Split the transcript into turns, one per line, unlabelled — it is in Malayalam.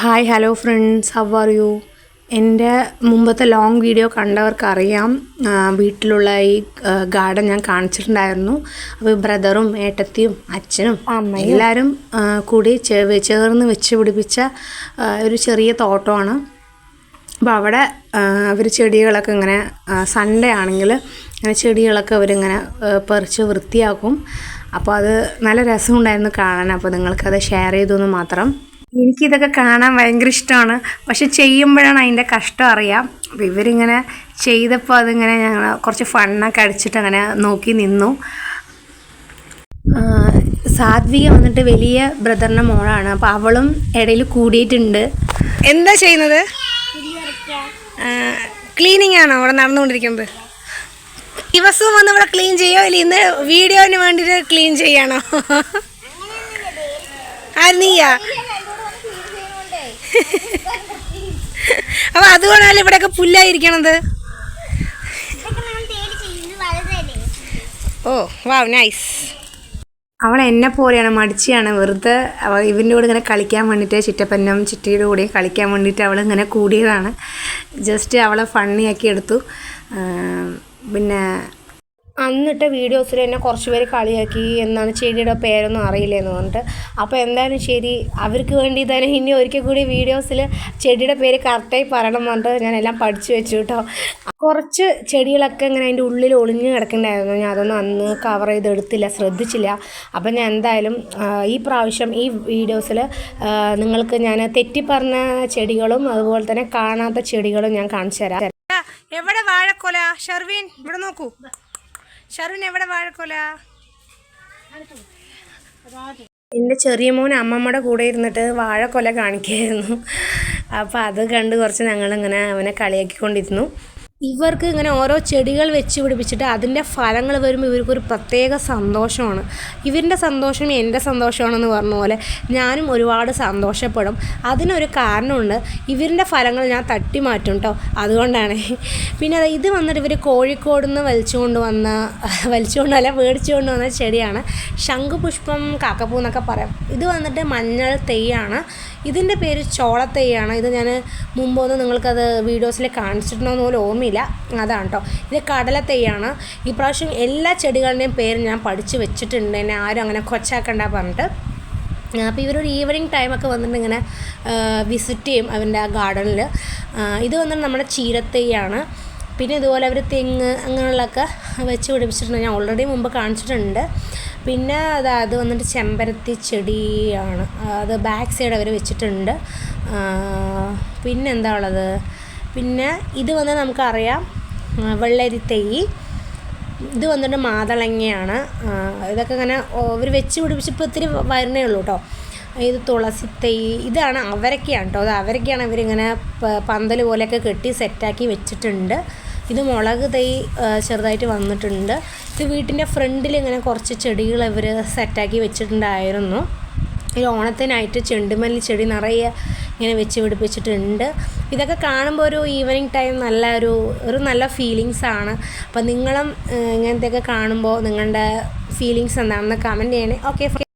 Hi hello friends how are you എന്റെ മുമ്പത്തെ ലോങ് വീഡിയോ കണ്ടവർക്കറിയാം. വീട്ടിലുള്ള ഈ ഗാർഡൻ ഞാൻ കാണിച്ചിട്ടുണ്ടായിരുന്നു. അപ്പോൾ ബ്രദറും ഏട്ടത്തിയും അച്ഛനും
അമ്മയും.
എല്ലാവരും കൂടി ചേ- ചേർന്ന് വെച്ച് പിടിപ്പിച്ച ഒരു ചെറിയ തോട്ടമാണ്. അപ്പോൾ അവിടെ അവർ ചെടികളൊക്കെ ഇങ്ങനെ സൺഡേ ആണെങ്കിൽ അങ്ങനെ ചെടികളൊക്കെ അവരിങ്ങനെ പറിച്ച് വൃത്തിയാക്കും. അപ്പോൾ അത് നല്ല രസമുണ്ടായിരുന്നു കാണാൻ. അപ്പോൾ നിങ്ങൾക്കത് ഷെയർ ചെയ്തു എന്ന് മാത്രം. എനിക്കിതൊക്കെ കാണാൻ ഭയങ്കര ഇഷ്ടമാണ്. പക്ഷെ ചെയ്യുമ്പോഴാണ് അതിന്റെ കഷ്ടം അറിയാം. അപ്പോൾ ഇവരിങ്ങനെ ചെയ്തപ്പോൾ അതിങ്ങനെ ഞങ്ങൾ കുറച്ച് ഫണ്ണൊക്കെ അടിച്ചിട്ട് അങ്ങനെ നോക്കി നിന്നു. സാത്വിക വന്നിട്ട് വലിയ ബ്രദറിന്റെ മോളാണ്. അപ്പോൾ അവളും ഇടയിൽ കൂടിയിട്ടുണ്ട്.
എന്താ ചെയ്യുന്നത്? ക്ലീനിങ് ആണോ അവിടെ നടന്നുകൊണ്ടിരിക്കുന്നത് ദിവസവും വന്ന് ഇവിടെ ക്ലീൻ ചെയ്യോ ഇല്ല ഇന്ന് വീഡിയോന് വേണ്ടിയിട്ട് ക്ലീൻ ചെയ്യാണോ? ആ നീയാ. അപ്പൊ അതുകൊണ്ടല്ലേ ഇവിടെയൊക്കെ പുല്ലായിരിക്കണത്. ഓ വാവ് നൈസ്
അവൾ എന്നെ പോലെയാണ് മടിച്ചിയാണ് വെറുതെ അവൾ ഇവന്റെ കൂടെ ഇങ്ങനെ കളിക്കാൻ വേണ്ടിയിട്ട് ചിറ്റപ്പനും ചിറ്റിയുടെ കൂടെ കളിക്കാൻ വേണ്ടിയിട്ട് അവൾ ഇങ്ങനെ കൂടിയതാണ്. ജസ്റ്റ് അവളെ ഫണ്ണിയാക്കി എടുത്തു. പിന്നെ അന്നിട്ട വീഡിയോസിൽ എന്നെ കുറച്ച് പേര് കളിയാക്കി എന്നാണ് ചെടിയുടെ പേരൊന്നും അറിയില്ലെന്ന് പറഞ്ഞിട്ട്. അപ്പോൾ എന്തായാലും ശരി അവർക്ക് വേണ്ടി തന്നെ ഇനി ഒരിക്കൽ കൂടി വീഡിയോസിൽ ചെടിയുടെ പേര് കറക്റ്റായി പറയണം പറഞ്ഞിട്ട് ഞാൻ എല്ലാം പഠിച്ചു വെച്ചു കേട്ടോ. കുറച്ച് ചെടികളൊക്കെ ഇങ്ങനെ അതിന്റെ ഉള്ളിൽ ഒളിഞ്ഞ് കിടക്കണ്ടായിരുന്നു. ഞാൻ അതൊന്നും അന്ന് കവർ ചെയ്ത് എടുത്തില്ല ശ്രദ്ധിച്ചില്ല. അപ്പം ഞാൻ എന്തായാലും ഈ പ്രാവശ്യം ഈ വീഡിയോസിൽ നിങ്ങൾക്ക് ഞാൻ തെറ്റിപ്പറഞ്ഞ ചെടികളും അതുപോലെ തന്നെ കാണാത്ത ചെടികളും ഞാൻ കാണിച്ചു തരാം.
എവിടെ വാഴക്കൊല? ഷർവീൻ ഇവിടെ നോക്കൂ. ഷർവിൻ എവിടെ വാഴക്കോല?
എന്റെ ചെറിയ മോൻ അമ്മമ്മയുടെ കൂടെ ഇരുന്നിട്ട് വാഴക്കൊല കാണിക്കായിരുന്നു. അപ്പോൾ അത് കണ്ട് കുറച്ച് ഞങ്ങളിങ്ങനെ അവനെ കളിയാക്കിക്കൊണ്ടിരുന്നു. ഇവർക്ക് ഇങ്ങനെ ഓരോ ചെടികൾ വെച്ച് പിടിപ്പിച്ചിട്ട് അതിന്റെ ഫലങ്ങൾ വരുമ്പോൾ ഇവർക്കൊരു പ്രത്യേക സന്തോഷമാണ്. ഇവരുടെ സന്തോഷം എന്റെ സന്തോഷമാണെന്ന് പറഞ്ഞ പോലെ ഞാനും ഒരുപാട് സന്തോഷപ്പെടും. അതിനൊരു കാരണമുണ്ട്. ഇവരുടെ ഫലങ്ങൾ ഞാൻ തട്ടി മാറ്റും കേട്ടോ അതുകൊണ്ടാണ്. പിന്നെ ഇത് വന്നിട്ട് ഇവർ കോഴിക്കോട് നിന്ന് വലിച്ചുകൊണ്ട് വന്ന വലിച്ചുകൊണ്ടല്ല മേടിച്ചുകൊണ്ട് വന്ന ചെടിയാണ്. ശംഖുപുഷ്പം കാക്കപ്പൂ എന്നൊക്കെ പറയാം. ഇത് വന്നിട്ട് മഞ്ഞൾ തെയ്യാണ്. ഇതിന്റെ പേര് ചോളത്തൈയാണ് ഇത് ഞാൻ മുമ്പൊന്നും നിങ്ങൾക്കത് വീഡിയോസിൽ കാണിച്ചിട്ടുണ്ടോ എന്ന് പോലും ഓർമ്മയില്ല. അതാണ് കേട്ടോ ഇത് കടലത്തൈയാണ് ഈ പ്രാവശ്യം എല്ലാ ചെടികളുടെയും പേര് ഞാൻ പഠിച്ച് വെച്ചിട്ടുണ്ട്. എന്നെ ആരും അങ്ങനെ കൊച്ചാക്കണ്ട പറഞ്ഞിട്ട്. അപ്പോൾ ഇവരൊരു ഈവനിങ് ടൈമൊക്കെ വന്നിട്ട് ഇങ്ങനെ വിസിറ്റ് ചെയ്യും അവന്റെ ആ ഗാർഡനിൽ. ഇത് വന്നിട്ട് നമ്മുടെ ചീരത്തെയ്യാണ്. പിന്നെ ഇതുപോലെ അവർ തെങ്ങ് അങ്ങനെയുള്ളതൊക്കെ വെച്ച് പിടിപ്പിച്ചിട്ടുണ്ട്. ഞാൻ ഓൾറെഡി മുമ്പ് കാണിച്ചിട്ടുണ്ട്. പിന്നെ അത് അത് വന്നിട്ട് ചെമ്പരത്തി ചെടിയാണ്. അത് ബാക്ക് സൈഡ് അവർ വെച്ചിട്ടുണ്ട്. പിന്നെന്താ ഉള്ളത്? പിന്നെ ഇത് വന്ന് നമുക്കറിയാം വെള്ളരി തൈ ഇത് വന്നിട്ട് മാതളങ്ങയാണ്. ഇതൊക്കെ ഇങ്ങനെ അവർ വെച്ച് പിടിപ്പിച്ചപ്പോൾ ഒത്തിരി വരണേ ഉള്ളൂ കേട്ടോ ഇത് തുളസി തൈ ഇതാണ് അവരൊക്കെയാണ് കേട്ടോ അത് അവരൊക്കെയാണ് ഇവരിങ്ങനെ പന്തൽ പോലെയൊക്കെ കെട്ടി സെറ്റാക്കി വെച്ചിട്ടുണ്ട്. ഇത് മുളക് തൈ ചെറുതായിട്ട് വന്നിട്ടുണ്ട്. ഇത് വീട്ടിന്റെ ഫ്രണ്ടിൽ ഇങ്ങനെ കുറച്ച് ചെടികൾ ഇവർ സെറ്റാക്കി വെച്ചിട്ടുണ്ടായിരുന്നു. ഈ ഓണത്തിനായിട്ട് ചെണ്ടുമല്ലി ചെടി നിറയെ ഇങ്ങനെ വെച്ച് പിടിപ്പിച്ചിട്ടുണ്ട്. ഇതൊക്കെ കാണുമ്പോൾ ഒരു ഈവനിങ് ടൈം നല്ല ഒരു ഒരു നല്ല ഫീലിങ്സ് ആണ്. അപ്പോൾ നിങ്ങളും ഇങ്ങനത്തെയൊക്കെ കാണുമ്പോൾ നിങ്ങളുടെ ഫീലിങ്സ് എന്താണെന്ന് കമന്റ് ചെയ്യണേ. ഓക്കെ